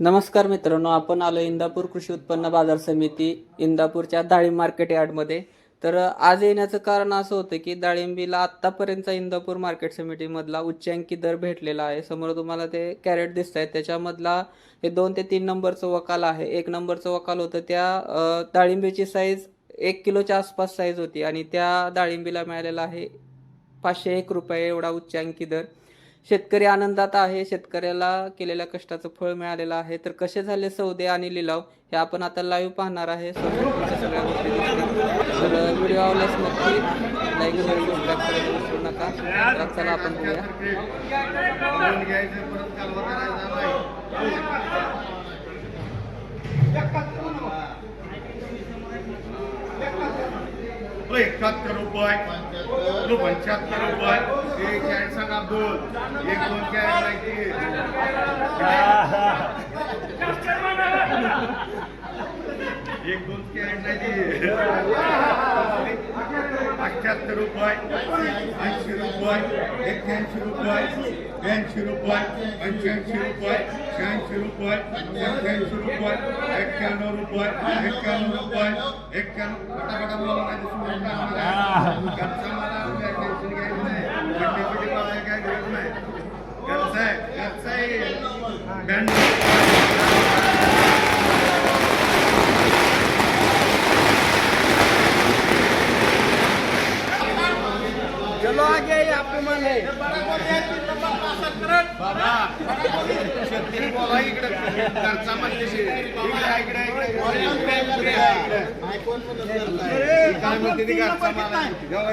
नमस्कार मित्रांनो आपण आलो इंदापूर कृषी उत्पन्न बाजार समिती इंदापूरच्या डाळिंब मार्केट यार्डमध्ये. तर आज येण्याचं कारण असं होतं की डाळिंबीला आत्तापर्यंतचा इंदापूर मार्केट समितीमधला उच्चांकी दर भेटलेला आहे. समोर तुम्हाला ते कॅरेट दिसत आहेत त्याच्यामधला हे दोन ते तीन नंबरचं वकाल आहे. एक नंबरचं वकाल होतं त्या डाळिंबीची साईज एक किलोच्या आसपास साईज होती आणि त्या डाळिंबीला मिळालेला आहे पाचशे एक रुपये एवढा उच्चांकी दर. शेतकरी आनंदात आहे शेतकऱ्याला केलेल्या कष्टाचं फळ मिळालेलं आहे. तर कसे झाले सौदे आणि लिलाव हे आपण आता लाईव्ह पाहणार आहे. सगळ्या गोष्टी तर व्हिडिओ आवडल्यास नक्की लाईक सबस्क्राईब करायला विसरू नका. तर चला आपण बघूया. एकाहत्तर रुपये. तुला पंच्याहत्तर रुपये एक कॅरेट सांग अब्दुल एक दोन कॅरेट लागतील एक दोन कॅरेट अठ्ठ्याहत्तर रुपये ऐंशी रुपये एक्क्याऐंशी रुपये ब्याऐंशी रुपये पंच्याऐंशी रुपये शहाऐंशी रुपये सत्याऐंशी रुपये एक्क्याण्णव रुपये एक्क्याण्णव रुपये एक्क्याण्णव. फटाफटा मला माझ्यासमोर घरचा मला टेन्शन घ्यायचं नाही. पट्टी-पिटी मला काय गरज नाही. घरचा आहे घरचा आहे. ब्याण्णव बाबा शेतकरी बोला इकडे घरचा म्हणते इकडे इकडे इकडे काय म्हणते ती घरचा माल आहे. जेव्हा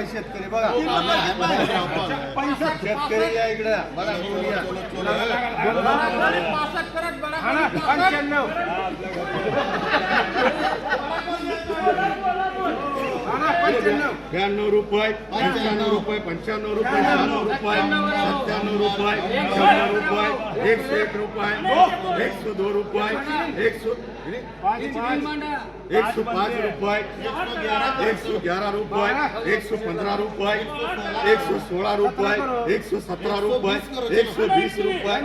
शेतकरी बघा शेतकरी या इकडे बघा पंच्याण्णव रुपये पंच्याण्णव रुपये शहाण्णव रुपये सत्त्याण्णव रुपये शंभर रुपये एकशे एक रुपये एकशे दोन रुपये एकशे एक सौ पाँच रुपये एक सौ ग्यारह रुपये एक सौ पंद्रह रुपये एक सौ सोलह रुपये एक सौ सत्रह रुपये एक सौ बीस रुपये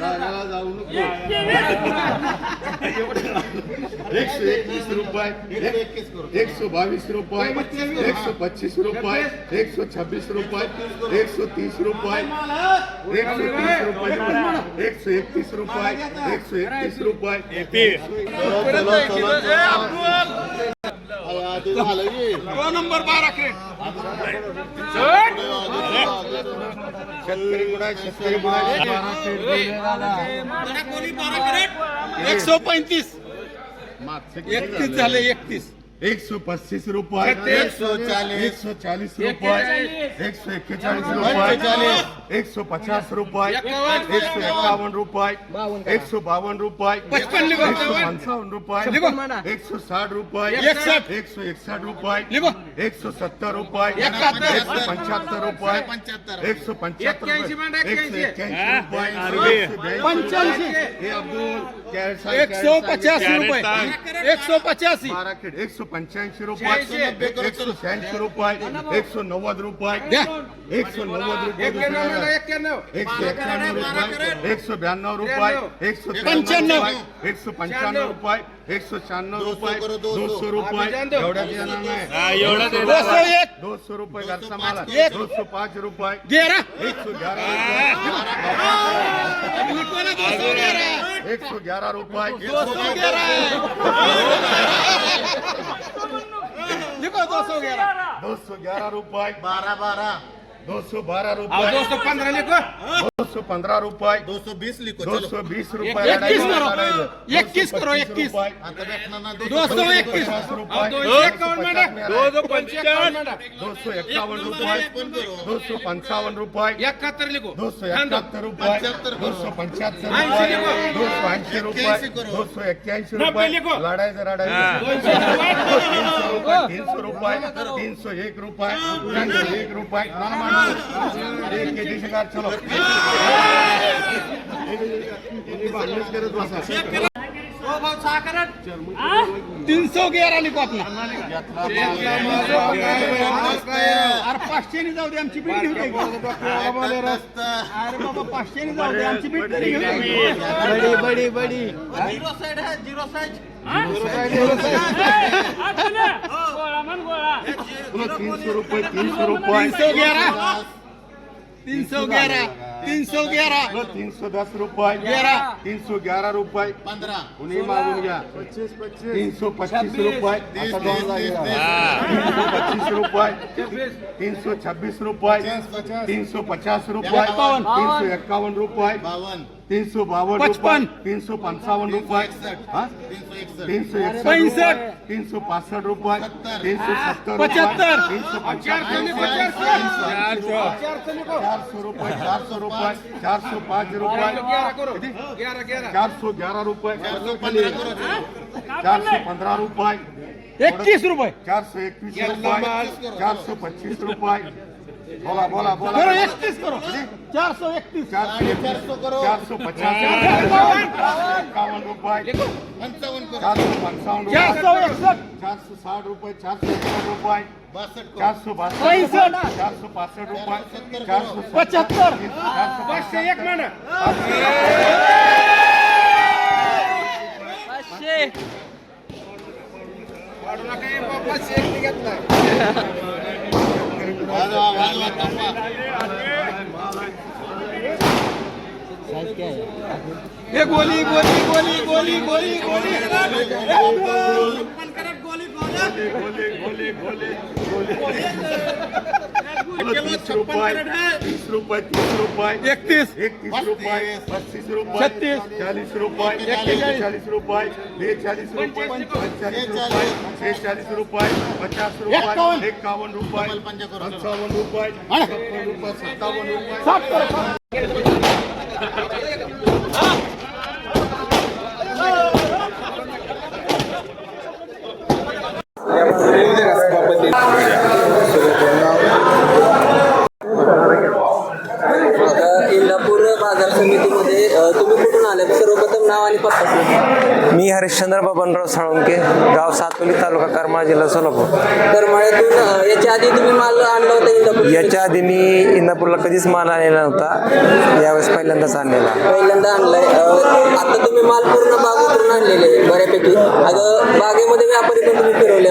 राजाला जाऊ नको. एक सौ इक्कीस रुपये एक सौ बाईस रुपये एक सौ पच्चीस रुपये एक सौ छब्बीस रुपये एक सौ तीस रुपये एक सौ तीस रुपये एक सौ इकतीस रुपये एक सौ इकतीस रुपये शेतकरी गुणा शेतकरी एक सौ पैंतीस. एकतीस झाले? एकतीस. एक सौ पस्तीस रुपये. एक सौ चालीस. एक सौ चालीस रुपये एक सौ इक्केचाळीस रुपये. एक सौ पचास रुपये. एक सौ इक्यावन रुपये. एक सौ बावन रुपये. पचपन लिखो. एक सौ पंचावन रुपये. लिखो. एक सौ साठ रुपये. एकसठ. एक सौ इकसठ रुपये. लिखो. एक सौ सत्तर रुपये. एक सौ पंच्याहत्तर रुपये. एक सौ पंच्याहत्तर रुपये. मांडा, एक सौ एक्क्याऐंशी. रुपये. पंच्याऐंशी. हे सौ नव्वद रुपये द्या. एक सौ नव्वद रुपये एक्क्याण्णव दुसऱ्याला. एक्क्याण्णव एक सौ एक्क्याण्णव रुपये एक सौ ब्याण्णव रुपये एक सौ त्र्याण्णव पंच्याण्णव. रुपये एक सौ पंच्याण्णव रुपये एक सौ शहाण्णव रुपये दोनशे रुपये. एवढ्या एक दोनशे रुपये घरचा माल एक. दोनशे पाच रुपये ग्यारह एक दो एक सौ ग्यारह रुपये दो सौ ग्यारह लिखो दो सौ ग्यारह। दो सौ ग्यारह रुपये बारह बारह। दो सौ बारह दो रुपये सौ पंद्रह लिखो। दो सौ पंद्रह रुपये दो सौ बीस लिखो दो चलो सौ बीस रुपये इक्कीस करो. लढाई लढाई. इक्कीस करो, 225 इक्कीस. रुपये. आता भेटणार ना दो सौ इक्कीस पचास रुपये. अब दो दो सौ इक्यावन पचास मिनट में दो आए. दो पंचावन मिनट दो सौ इक्यावन रुपये दो सौ पंचावन रुपये इकहत्तर लिखो दो सौ इकहत्तर रुपये पंच्याहत्तर दो सौ पंच्याहत्तर ऐंशी रुपये लिखो. दो सौ ऐंशी रुपये एक्क्याऐंशी करो. दो सौ एक्क्याऐंशी नब्बे रुपये लिखो. लढायचं लढायचं दोनशे रुपये. तीन सौ रुपये तीन सौ एक रुपये तीन सौ एक रुपये ना मानो एक के जी शिकार चलो करत बसा तीन सौ ग्यारह लिखो अपना अरे पाचशेने जाऊ दे आमची बीट घेऊन जाईल. अरे बाबा पाचशेने जाऊ दे आमची बीट तरी घेऊन जाईल. बडी बडी बडी तीनशे रुपये तीनशे रुपये तीन सौ ग्यारह तीन सौ ग्यारह। तीन सौ ग्यारह तीन सौ दस रुपये। ग्यारह. तीन सौ ग्यारह रुपये। पंधरा कुणी मागून घ्या तीन सौ पच्चीस रुपये। तीस, आता तीस, दोन तीस, लागेल. तीस. तीन सौ पच्चीस रुपये। तीन सौ छब्बीस रुपये। तीन सौ पचास रुपये। एकावन्न. तीन सौ इक्यावन रुपये। बावन्न तीन सौ बावन। पचपन. रुपये तीन सौ पंचावन्न रुपये। हा? तीन सौ एकसष्ट तीन सौ एकसठ पैंसठ. रुपये तीन सौ पासष्ट रुपये तीन सौ सत्तर पचहत्तर. रुपये। तीन सौ। पचास चार सौ रुपये चार सौ रुपये चार सौ बोला बोला बोला. करो एकतीस करो. चार सौ एकतीस. चार सौ चार सौ करो चार सौ पचास इक्यावन रुपये. चार सौ पंचावन्न चार रुपये. सौ एकसठ. चार सौ साठ रुपये चार सौ रुपये. बासष्ट चार सौ पैंसठ. रुपये. चार सौ पासष्ट रुपये. चार सौ पचहत्तर. चार सौ पाचशे एक म्हणा. पाचशे. वाजवा वाजवा थांबवा हे गोली। गोली गोली गोली गोली। गोली। तीस रुपये तीस रुपये तीस रुपये एकतीस। एकतीस रुपये पस्तीस रुपये छत्तीस. चालीस रुपये चालीस रुपये बेचाळीस रुपये पंचेचाळीस रुपये। शेहेचाळीस रुपये पचास रुपये एकावन्न. रुपये. पंचावन्न रुपये सत्तावन्न रुपये साठ करो आता इंदापूर बाजार समितीमध्ये अ, तुम्ही कुठून आले सर्वप्रथम नाव आणि पत्ता सांगा. मी हरिश्चंद्र बबनराव साळुंके गाव सातोली तालुका करमाळा जिल्हा सोलापूर. करमाळ्यातून याच्या आधी तुम्ही माल आणला होता इंदापूर याच्या आधी मी इंदापूरला कधीच माल आणलेला नव्हता. यावेळेस पहिल्यांदाच आणलेला. पहिल्यांदा आणलाय. आता तुम्ही माल पूर्ण बाग उतरून आणलेले आहे बऱ्यापैकी. आता बागेमध्ये व्यापारी पण तुम्ही फिरवले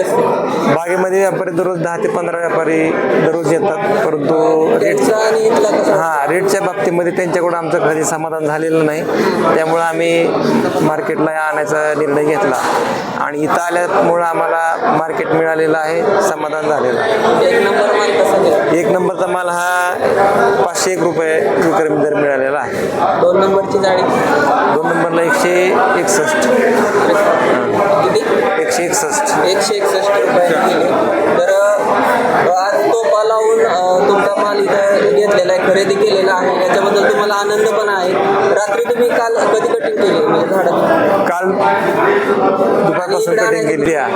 बागेमध्ये व्यापारी दररोज दहा ते पंधरा व्यापारी दररोज येतात परंतु रेट त्यांचा आणि इथला कसा? हा रेटच्या बाबतीमध्ये त्यांच्याकडून आमचं कधी समाधान झालेलं नाही. त्यामुळं आम्ही मार्केटला आणायचा निर्णय घेतला. आणि इथं आल्यामुळं आम्हाला मार्केट मिळालेलं आहे समाधान झालेलं आहे. एक नंबर माल कसा गेला? एक नंबरचा माल हा पाचशे एक रुपये विक्रमी दर मिळालेला आहे. दोन नंबरची जाळी दोन नंबरला एकशे एकसष्ट. किती? एकशे एकसष्ट. एकशे एकसष्ट रुपये. किलो तर आज तोपा लावून माल इथं घेतलेला आहे खरेदी केलेला आहे. याच्याबद्दल तुम्हाला आनंद पण आहे. रात्री तुम्ही काल कधी कटिंग केली? म्हणजे काल दुपारपासून कटिंग केली द्या.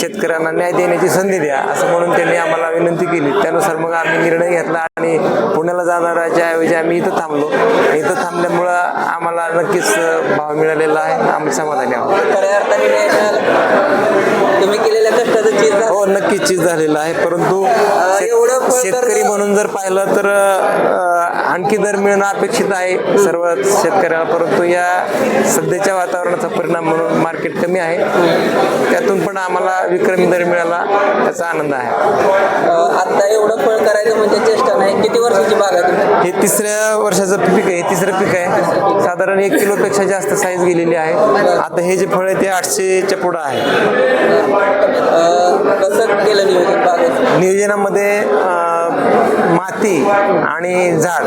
शेतकऱ्यांना न्याय देण्याची संधी द्या असं म्हणून त्यांनी आम्हाला विनंती केली. त्यानुसार मग आम्ही निर्णय घेतला आणि पुण्याला जाणाऱ्याच्या ऐवजी आम्ही इथं थांबलो. इथं थांबल्यामुळं आम्हाला नक्कीच भाव मिळालेला आहे. आम्ही समाधानी आहोत. खऱ्या अर्थाने तुम्ही केलेल्या कष्टाचं चीज हो नक्कीच चीज झालेलं आहे. परंतु शेत- एवढं फळ शेतकरी म्हणून जर पाहिलं तर अं, आणखी दर मिळणं अपेक्षित आहे सर्व शेतकऱ्याला. परंतु या सध्याच्या वातावरणाचा परिणाम म्हणून मार्केट कमी आहे. त्यातून पण आम्हाला विक्रमी दर मिळाला त्याचा आनंद आहे. आता एवढं फळ करायचं म्हणजे चेष्टा नाही. किती वर्षाची बाग आहे तुमची? हे तिसऱ्या वर्षाचं पीक आहे हे तिसरं पीक आहे. साधारण एक किलोपेक्षा जास्त साईज गेलेली आहे. आता हे जे फळ आहे ते आठशेच्या पुढं आहे. कसं केलं नियोजन बागेचं नियोजनामध्ये माती आणि झाड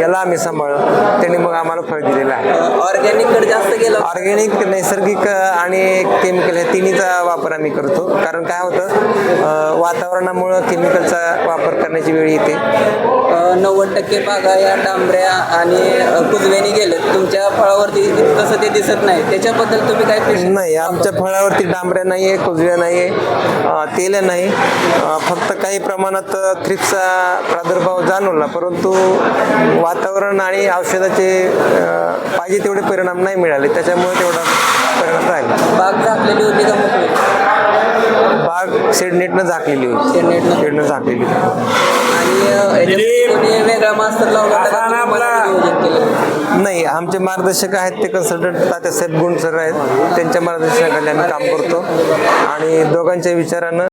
याला आम्ही सांभाळलं. त्यांनी मग आम्हाला फळ दिलेलं आहे. ऑर्गॅनिककडे जास्त गेलं ऑर्गॅनिक नैसर्गिक आणि केमिकल हे तिन्हीचा वापर आम्ही करतो. कारण काय होतं वातावरणामुळं केमिकलचा वापर करण्याची वेळ येते. नव्वद टक्के बागा या डांबऱ्या आणि कुजव्याने गेलेत. तुमच्या फळावरती तसं ते दिसत नाही. त्याच्याबद्दल तुम्ही काय नाही आमच्या फळावरती डांबऱ्या नाही आहे कुजव्या नाही आहे तेल्या नाही. फक्त काही प्रमाणात थ्रिप्सचा प्रादुर्भाव जाणवला परंतु वातावरण आणि औषधाचे पाहिजे तेवढे परिणाम नाही मिळाले. त्याच्यामुळे तेवढा परिणाम राहिला. बाग झाकलेली होती का मोकळी? बाग शेडनेटनं झाकलेली होती. शेडनेटनं. शेडनं झाकलेली होती. आणि वेगळा मास्तर लावला नाही आमचे मार्गदर्शक आहेत ते कन्सल्टंट तात्यासाहेब गुण सर आहेत. त्यांच्या मार्गदर्शनाखाली आम्ही काम करतो. आणि दोघांच्या विचारानं